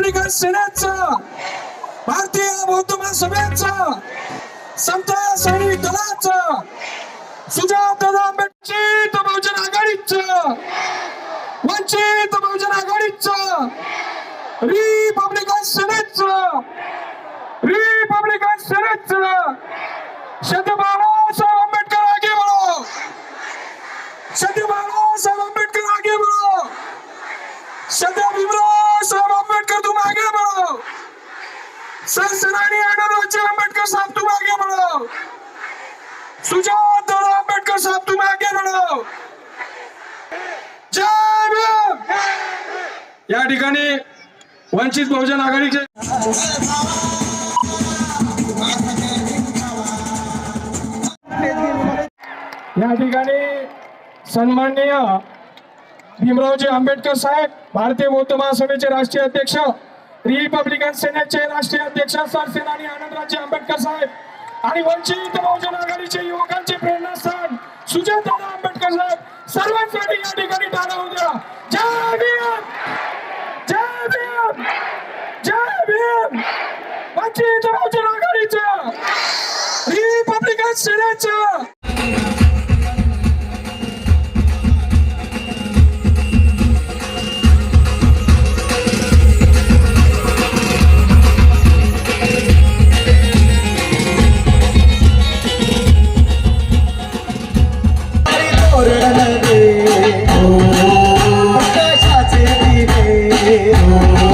Republican सेनेचं भारतीय बौद्ध महासभेचं समता सैनिक दलाचं सुजात दादा वंचित बहुजन आघाडीचं वंचित बहुजन आघाडीचं रिपब्लिकन सेनेचं रिपब्लिकन सेनेचं शत बाळासाहेब आंबेडकर आगे बढो सध्या बाळासाहेब आंबेडकर आगे बढ़ो सध्या भीमराव साहेब आंबेडकर तुम आगे बढ़ो सर सेनानी आनंदराजे आंबेडकर साहब तुम आगे बढ़ो सुजात दादा आंबेडकर साहब तुम आगे बढ़ो जय भीम. या ठिकाणी वंचित बहुजन आघाडीचे या ठिकाणी सन्माननीय भीमरावजी आंबेडकर साहेब भारतीय बौद्ध महासभेचे राष्ट्रीय अध्यक्ष रिपब्लिकन सेनेचे राष्ट्रीय अध्यक्ष सरसेनानी आनंदराजे आंबेडकर साहेब आणि वंचित बहुजन आघाडीचे युवकांचे प्रेरणास्थान सुजातदादा आंबेडकर साहेब. सर्वांसाठी या ठिकाणी टाळा होऊ द्या. जय भीम! जय भीम! जय भीम! वंचित बहुजन आघाडीचं रिपब्लिकन सेनेचं. ओरडले ओ कशाचे दिवे ओ